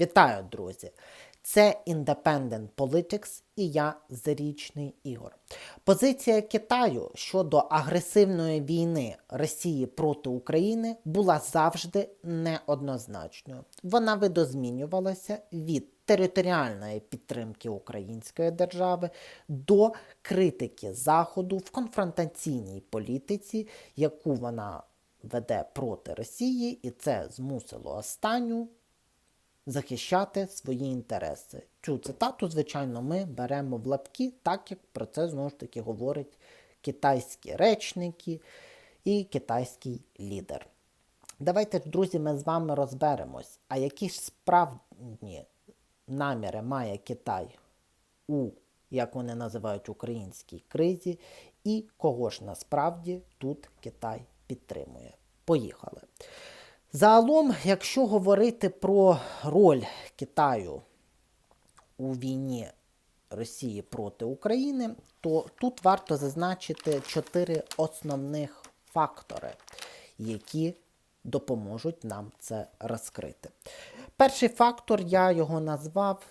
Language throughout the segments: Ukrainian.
Вітаю, друзі! Це Independent Politics і я Зарічний Ігор. Позиція Китаю щодо агресивної війни Росії проти України була завжди неоднозначною. Вона видозмінювалася від територіальної підтримки української держави до критики Заходу в конфронтаційній політиці, яку вона веде проти Росії, і це змусило останню захищати свої інтереси. Цю цитату, звичайно, ми беремо в лапки, так як про це знову ж таки говорять китайські речники і китайський лідер. Давайте, ж, друзі, ми з вами розберемось, а які ж справді наміри має Китай у, як вони називають, українській кризі, і кого ж насправді тут Китай підтримує. Поїхали. Загалом, якщо говорити про роль Китаю у війні Росії проти України, то тут варто зазначити чотири основних фактори, які допоможуть нам це розкрити. Перший фактор я його назвав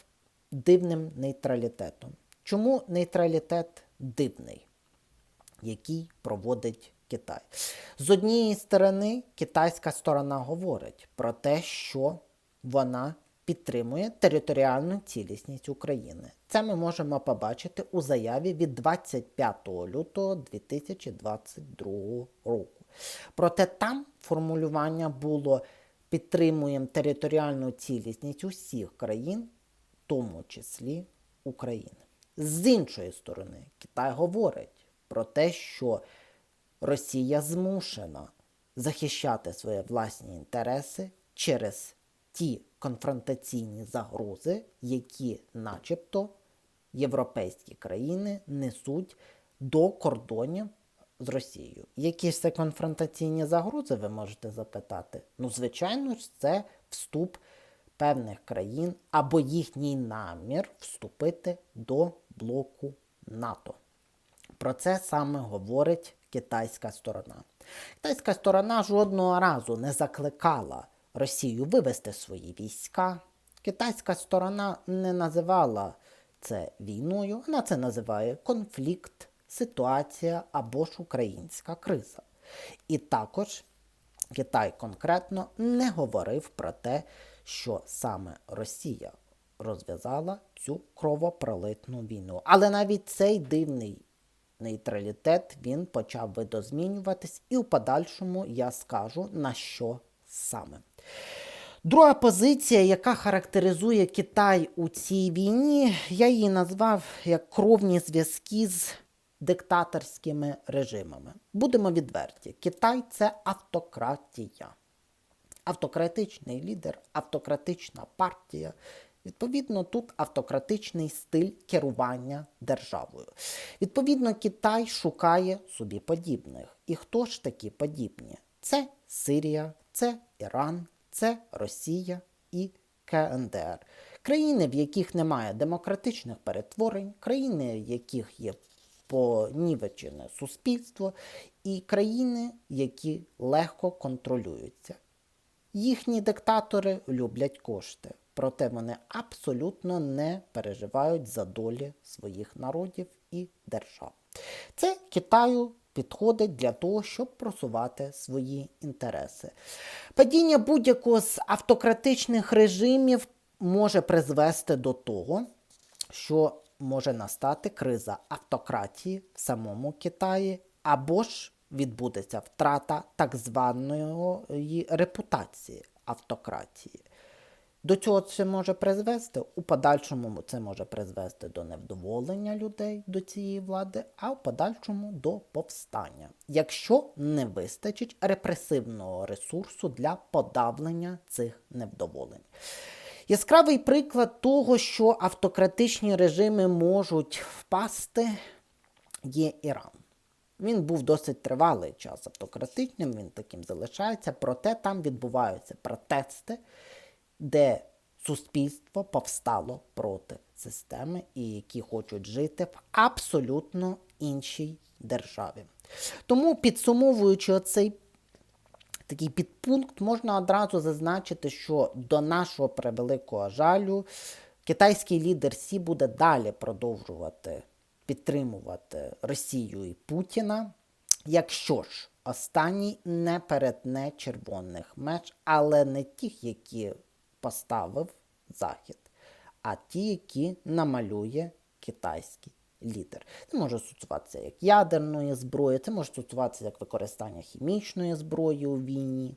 дивним нейтралітетом. Чому нейтралітет дивний, який проводить Китай? З однієї сторони, китайська сторона говорить про те, що вона підтримує територіальну цілісність України. Це ми можемо побачити у заяві від 25 лютого 2022 року. Проте там формулювання було підтримуємо територіальну цілісність усіх країн, в тому числі України. З іншої сторони, Китай говорить про те, що Росія змушена захищати свої власні інтереси через ті конфронтаційні загрози, які, начебто, європейські країни несуть до кордонів з Росією. Які ж це конфронтаційні загрози, ви можете запитати? Ну, звичайно ж, це вступ певних країн або їхній намір вступити до блоку НАТО. Про це саме говорить китайська сторона. Китайська сторона жодного разу не закликала Росію вивести свої війська. Китайська сторона не називала це війною, вона це називає конфлікт, ситуація або ж українська криза. І також Китай конкретно не говорив про те, що саме Росія розв'язала цю кровопролитну війну. Але навіть цей дивний нейтралітет він почав видозмінюватись, і в подальшому я скажу на що саме. Друга позиція, яка характеризує Китай у цій війні, я її назвав як кровні зв'язки з диктаторськими режимами. Будемо відверті, Китай це автократія. Автократичний лідер, автократична партія. Відповідно, тут автократичний стиль керування державою. Відповідно, Китай шукає собі подібних. І хто ж такі подібні? Це Сирія, це Іран, це Росія і КНДР. Країни, в яких немає демократичних перетворень, країни, в яких є понівечене суспільство, і країни, які легко контролюються. Їхні диктатори люблять кошти, проте вони абсолютно не переживають за долі своїх народів і держав. Це Китаю підходить для того, щоб просувати свої інтереси. Падіння будь-якого з автократичних режимів може призвести до того, що може настати криза автократії в самому Китаї, або ж відбудеться втрата так званої репутації автократії. До цього це може призвести, у подальшому це може призвести до невдоволення людей до цієї влади, а в подальшому до повстання, якщо не вистачить репресивного ресурсу для подавлення цих невдоволень. Яскравий приклад того, що автократичні режими можуть впасти, є Іран. Він був досить тривалий час автократичним, він таким залишається, проте там відбуваються протести, де суспільство повстало проти системи і які хочуть жити в абсолютно іншій державі. Тому, підсумовуючи оцей такий підпункт, можна одразу зазначити, що до нашого превеликого жалю китайський лідер Сі буде далі продовжувати підтримувати Росію і Путіна. Якщо ж останній не перетне червоних меж, але не тих, які поставив Захід, а ті, які намалює китайський лідер. Це може стосуватися як ядерної зброї, це може стосуватися як використання хімічної зброї у війні,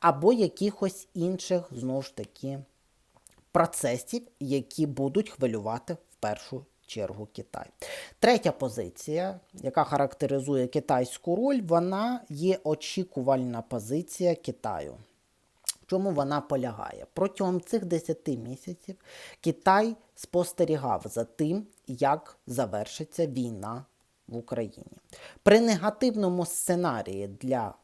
або якихось інших, знову ж таки, процесів, які будуть хвилювати в першу чергу Китай. Третя позиція, яка характеризує китайську роль, вона є очікувальна позиція Китаю. Чому вона полягає? Протягом цих 10 місяців Китай спостерігав за тим, як завершиться війна в Україні. При негативному сценарії для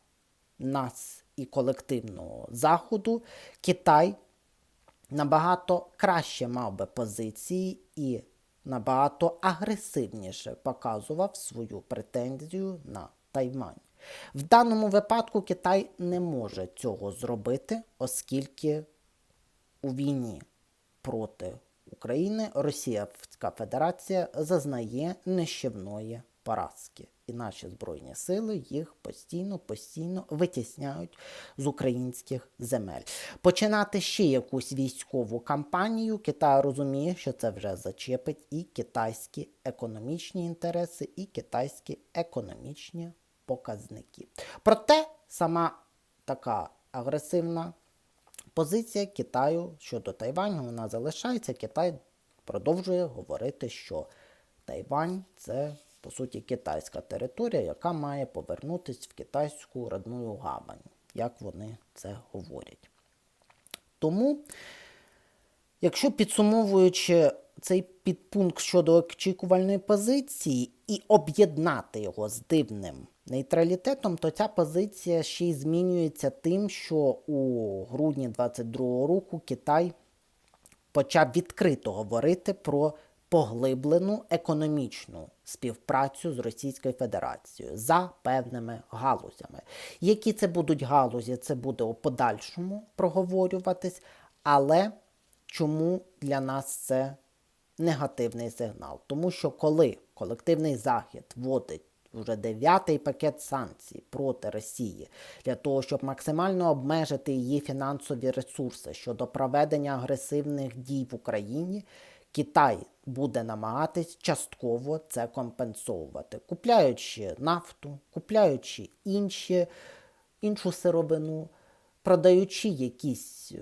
нас і колективного Заходу Китай набагато краще мав би позиції і набагато агресивніше показував свою претензію на Тайвань. В даному випадку Китай не може цього зробити, оскільки у війні проти України Російська Федерація зазнає нищівної поразки. І наші Збройні сили їх постійно, постійно витісняють з українських земель. Починати ще якусь військову кампанію Китай розуміє, що це вже зачепить і китайські економічні інтереси, і китайські економічні показники. Проте сама така агресивна позиція Китаю щодо Тайваню вона залишається. Китай продовжує говорити, що Тайвань це по суті китайська територія, яка має повернутися в китайську родную гавань, як вони це говорять. Тому, якщо підсумовуючи цей підпункт щодо очікувальної позиції і об'єднати його з дивним нейтралітетом, то ця позиція ще й змінюється тим, що у грудні 2022 року Китай почав відкрито говорити про поглиблену економічну співпрацю з Російською Федерацією за певними галузями. Які це будуть галузі, це буде у подальшому проговорюватись, але чому для нас це негативний сигнал? Тому що коли колективний захід вводить вже дев'ятий пакет санкцій проти Росії для того, щоб максимально обмежити її фінансові ресурси щодо проведення агресивних дій в Україні, Китай буде намагатись частково це компенсовувати, купляючи нафту, купляючи інші, іншу сировину, продаючи якісь е,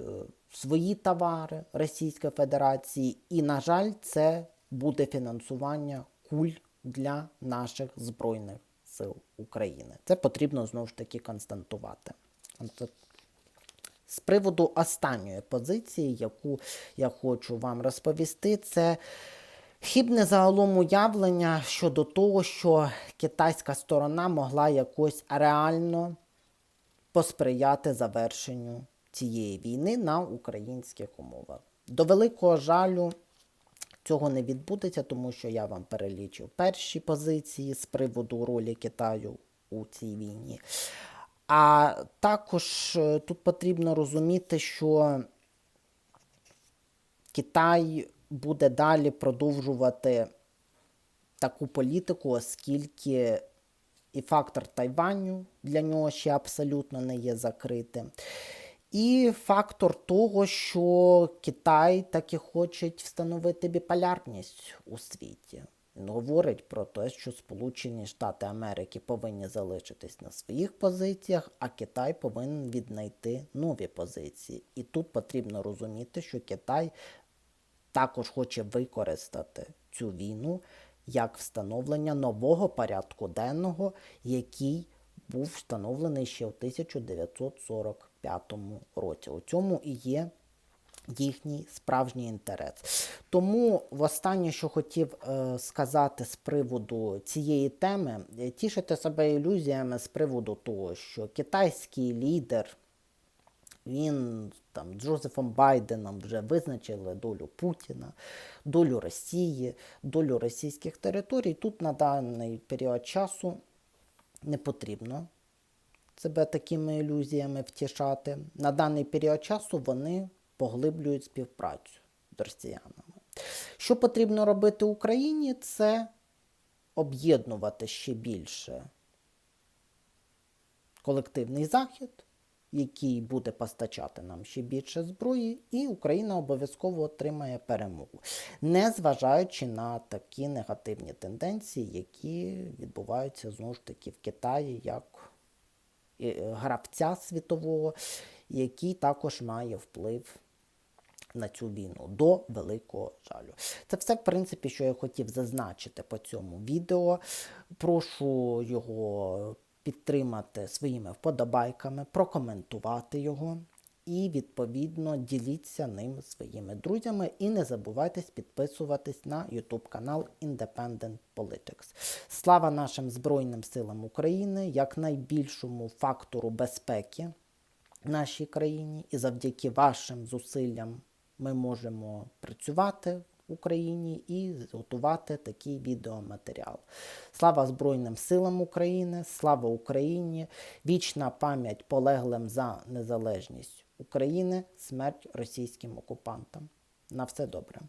свої товари Російської Федерації. І, на жаль, це буде фінансування куль для наших Збройних сил України. Це потрібно знову ж таки константувати. З приводу останньої позиції, яку я хочу вам розповісти, це хібне загалом уявлення щодо того, що китайська сторона могла якось реально посприяти завершенню цієї війни на українських умовах. До великого жалю. Цього не відбудеться, тому що я вам перелічив перші позиції з приводу ролі Китаю у цій війні. А також е, тут потрібно розуміти, що Китай буде далі продовжувати таку політику, оскільки і фактор Тайваню для нього ще абсолютно не є закритим. І фактор того, що Китай таки хоче встановити біполярність у світі. Він говорить про те, що Сполучені Штати Америки повинні залишитись на своїх позиціях, а Китай повинен віднайти нові позиції. І тут потрібно розуміти, що Китай також хоче використати цю війну як встановлення нового порядку денного, який був встановлений ще в 1945 році. У цьому і є їхній справжній інтерес. Тому останнє, що хотів е, сказати з приводу цієї теми, е, тішити себе ілюзіями з приводу того, що китайський лідер, він там Джозефом Байденом вже визначили долю Путіна, долю Росії, долю російських територій. Тут на даний період часу не потрібно себе такими ілюзіями втішати. На даний період часу вони поглиблюють співпрацю з росіянами. Що потрібно робити Україні, це об'єднувати ще більше колективний захід, який буде постачати нам ще більше зброї, і Україна обов'язково отримає перемогу, не зважаючи на такі негативні тенденції, які відбуваються знову ж таки в Китаї як гравця світового, який також має вплив на цю війну до великого жалю. Це все, в принципі, що я хотів зазначити по цьому відео. Прошу його підтримати своїми вподобайками, прокоментувати його. І, відповідно, діліться ним своїми друзями. І не забувайте підписуватись на YouTube канал Independent Politics. Слава нашим Збройним силам України як найбільшому фактору безпеки нашій країні, і завдяки вашим зусиллям ми можемо працювати в Україні і готувати такий відеоматеріал. Слава Збройним силам України, слава Україні, вічна пам'ять полеглим за незалежність України, смерть російським окупантам. На все добре.